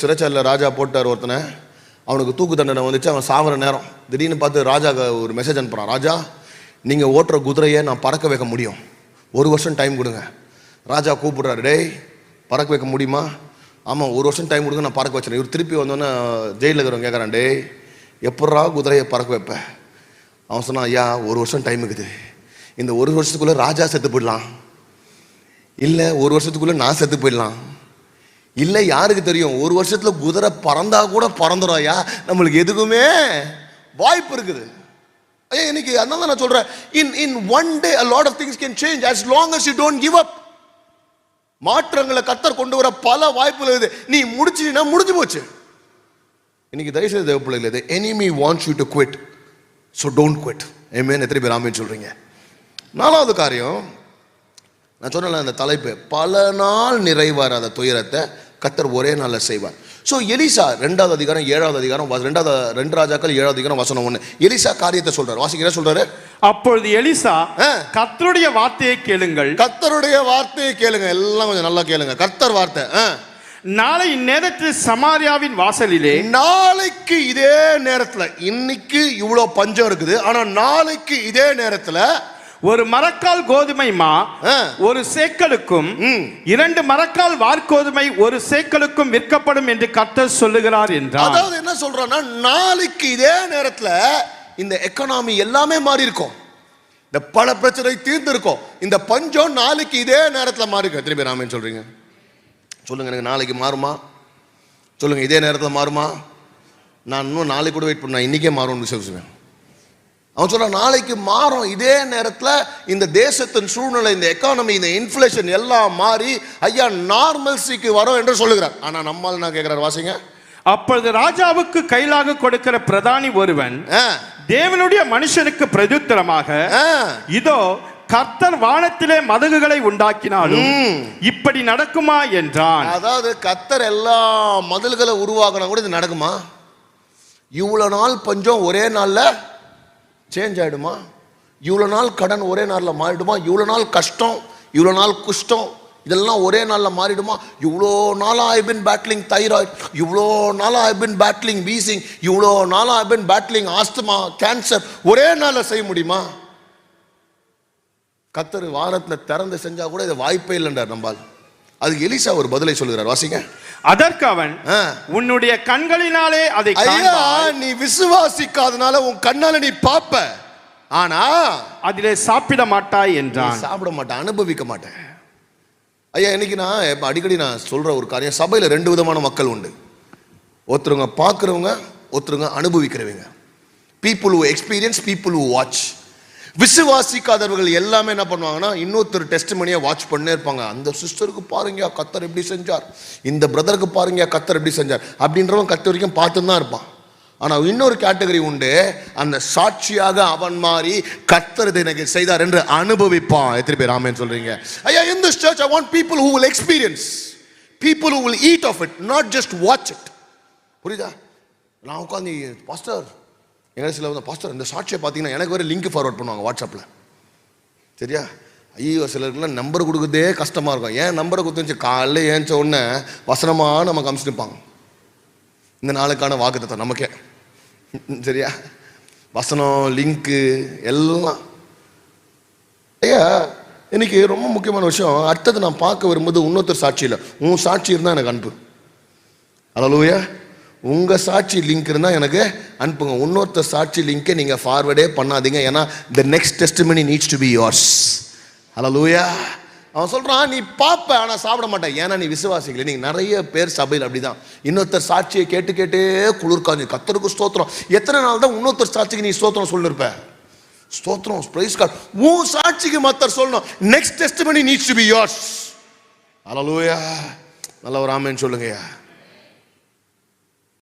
சிறைச்சாலில் ராஜா போட்டார் ஒருத்தனை. அவனுக்கு தூக்கு தண்டனை வந்துச்சு அவன் சாவர நேரம். திடீர்னு பார்த்து ராஜா ஒரு மெசேஜ் அனுப்புகிறான் ராஜா நீங்கள் ஓட்டுற குதிரையை நான் பறக்க வைக்க முடியும். ஒரு வருஷம் டைம் கொடுங்க. ராஜா கூப்பிடுறாரு டேய் பறக்க வைக்க முடியுமா? ஆமாம் ஒரு வருஷம் டைம் கொடுங்க நான் பறக்க வச்சிடறேன். இவர் திருப்பி வந்தோன்னே ஜெயிலில் இருக்கிறவங்க கேட்குறான் டேய் எப்பட்றா குதிரையை பறக்க வைப்பேன் அவன் சொன்னான் ஐயா ஒரு வருஷம் டைம் இருக்குது. இந்த ஒரு வருஷத்துக்குள்ளே ராஜா செத்து போயிடலாம். இல்லை ஒரு வருஷத்துக்குள்ளே நான் செத்து போயிடலாம். இல்லை யாருக்கு தெரியும்? ஒரு வருஷத்தில் குதிரை பறந்தா கூட பறந்துடும் ஐயா நம்மளுக்கு எதுக்குமே வாய்ப்பு இருக்குது. ஐயா இன்னைக்கு அதனால தான் நான் சொல்றேன். In in one day lot of things can change change long as you you give up மாற்றங்களை கத்தர் கொண்டு வர பல வாய்ப்புகள் இருக்குது. நீ முடிச்சினா முடிஞ்சு போச்சு. இன்னைக்கு தயவுசெய்து செய்து பிள்ளைகள் இது enemy wants you to quit so don't quit amen. எத்தனை பேர் ஆமேன்னு சொல்றீங்க? நாலாவது காரியம் நான் சொன்னல அந்த தலைப்பு. பல நாள் நிறைவாராத துயரத்தை. கத்தர் ஒரே நாள்ல செய்வார். ஸோ எலிசா ரெண்டாவது அதிகாரம் ஏழாவது அதிகாரம் ரெண்டாவது ரெண்டு ராஜாக்கள் ஏழாவது அதிகாரம் வசனம் ஒன்று எலிசா காரியத்தை சொல்றாரு. வாசிக்கிற சொல்றாரு. அப்பொழுது எலிசா ஆ. கர்த்தருடைய வார்த்தையை கேளுங்கள். கத்தருடைய வார்த்தையை கேளுங்க. எல்லாம் கொஞ்சம் நல்லா கேளுங்க. கர்த்தர் வார்த்தை. நாளை இந்நேரத்தில் சமாரியாவின் வாசலிலே நாளைக்கு இதே நேரத்துல இன்னைக்கு இவ்வளோ பஞ்சம் இருக்குது. ஆனா நாளைக்கு இதே நேரத்துல ஒரு மரக்கால் கோதுமை மா. ஒரு சேக்கலுக்கும். இரண்டு மரக்கால் வார்கோதுமை ஒரு சேக்கலுக்கும் விற்கப்படும் என்று கர்த்தர் சொல்லுகிறார் என்றார். அதாவது என்ன சொல்றோம்னா நாளைக்கு இதே நேரத்துல இந்த எக்கனாமி எல்லாமே மாறி இருக்கும் இந்த பல பிரச்சனை தீர்ந்து இருக்கும் இந்த பஞ்சம் நாளைக்கு இதே நேரத்துல மாறி இருக்கும் எத்தனை பேர் ஆமேன்னு சொல்றீங்க? சொல்லுங்க எனக்கு நாளைக்கு மாறுமா? சொல்லுங்க இதே நேரத்துல மாறுமா? நான் இன்னும் நாளைக்கு கூட வெயிட் பண்ண இன்னைக்கே மாறும்னு சொல்லுவேன் அவன் சொல்றான் நாளைக்கு மாறும். இதே நேரத்துல இந்த தேசத்தின் சூழ்நிலை இந்த எக்கானமி இந்த இன்ஃப்ளேஷன் எல்லாம் மாறி ஐயா நார்மல்சிக்கு வரும் என்று சொல்லுகிறார். ஆனா நம்மால் நான் கேட்கிறார் வாசிங்க? அப்பொழுது ராஜாவுக்கு கைலாக கொடுக்கிற பிரதானி ஒருவன் தேவனுடைய மனுஷனுக்கு பிரதியுத்தரமாக ஆ. இதோ கர்த்தர் வானத்திலே மதகுகளை உண்டாக்கினாலும் இப்படி நடக்குமா என்றான். அதாவது கத்தர் எல்லா மதில்களை உருவாக்கினா கூட இது நடக்குமா? இவ்வளோ நாள் பஞ்சம் ஒரே நாள்ல சேஞ்ச் ஆகிடுமா இவ்வளோ நாள் கடன் ஒரே நாளில் மாறிடுமா? இவ்வளோ நாள் கஷ்டம் இவ்வளோ நாள் குஷ்டம் இதெல்லாம் ஒரே நாளில் மாறிடுமா? இவ்வளோ நாளாக ஐ பின் பேட்லிங் தைராய்டு இவ்வளோ நாளாக ஐ பின் பேட்லிங் வீசிங் இவ்வளோ நாளாக ஐ பின் பேட்லிங் ஆஸ்துமா கேன்சர் ஒரே நாளில் செய்ய முடியுமா? கத்தர் வாரத்தில் திறந்து செஞ்சால் கூட இது வாய்ப்பே இல்லைன்றார் நம்பால் அதுக்கு எலிசா ஒரு பதிலை சொல்லுகிறார். வாசிங்க. அதற்கு அவன். உன்னுடைய கண்களினாலே அதை ஐயா நீ விசுவாசிக்காதனால உன் கண்ணால நீ பாப்ப. ஆனா அதிலே சாப்பிட மாட்டாய் என்றான். சாப்பிட மாட்டேன் அனுபவிக்க மாட்டேன். ஐயா இன்னைக்கு நான் இப்ப அடிக்கடி நான் சொல்ற ஒரு காரியம் சபையில ரெண்டு விதமான மக்கள் உண்டு. ஒருத்தருங்க பார்க்குறவங்க ஒருத்தருங்க அனுபவிக்கிறவங்க. People who experience people who watch விசுவாசிக்காதவர்கள் எல்லாமே என்ன பண்ணுவாங்கன்னா இன்னொருத்தர் டெஸ்ட் மணியை வாட்ச் பண்ணே இருப்பாங்க. அந்த சிஸ்டருக்கு பாருங்க கத்தர் எப்படி செஞ்சார். இந்த பிரதருக்கு பாருங்க கத்தர் எப்படி செஞ்சார். அப்படின்றவன் கத்த வரைக்கும் பார்த்து தான் இருப்பான். ஆனால் இன்னொரு கேட்டகரி உண்டு. அந்த சாட்சியாக அவன் மாறி கத்தர் எனக்கு செய்தார் என்று அனுபவிப்பான். எத்தனை பேர் ஆமேன்னு சொல்றீங்க? ஐயா in this church I people people who will experience. People who will eat of it not just watch புரியுதா? நான் உட்காந்து பாஸ்டர் எங்களை சில வந்து பாஸ்டர் இந்த சாட்சியை பார்த்தீங்கன்னா எனக்கு வேறு லிங்க் ஃபார்வர்ட் பண்ணுவாங்க வாட்ஸ்அப்பில் சரியா? ஐயோ சிலருக்குலாம் நம்பர் கொடுக்குறதே கஷ்டமாக இருக்கும். ஏன் நம்பரை கொடுத்துச்சு காலைல ஏஞ்ச உடனே வசனமாக நமக்கு அமிச்சிருப்பாங்க இந்த நாளுக்கான வாக்குத்தத்தம் நமக்கே. சரியா? வசனம் லிங்க்கு எல்லாம். ஐயா இன்னைக்கு ரொம்ப முக்கியமான விஷயம். அடுத்தது நான் பார்க்க வரும்போது இன்னொருத்தர் சாட்சியில். உன் சாட்சி இருந்தால் எனக்கு அனுப்பு அலலூயா உங்கள் சாட்சி லிங்க் இருந்தால் எனக்கு அனுப்புங்க. இன்னொருத்தர் சாட்சி லிங்கை நீங்கள் ஃபார்வர்டே பண்ணாதீங்க. ஏன்னா the next testimony needs to be yours hello hallelujah அவன் சொல்கிறான் நீ பார்ப்ப ஆனால் சாப்பிட மாட்டேன். ஏன்னா நீ விசுவாசிக்கல நீங்கள் நிறைய பேர் சபையில் அப்படிதான். இன்னொருத்தர் சாட்சியை கேட்டு கேட்டே குளிர்காஞ்சு கத்தருக்கு ஸ்தோத்திரம். எத்தனை நாள் தான் இன்னொருத்தர் சாட்சிக்கு நீ ஸ்தோத்திரம் சொல்லிருப்ப? ஸ்தோத்திரம் ப்ரைஸ் கார்டு உன் சாட்சிக்கு மத்தர் சொல்லணும். Next testimony needs to B yours. அலலூயா நல்ல ஒரு ஆமேன்னு சொல்லுங்கய்யா.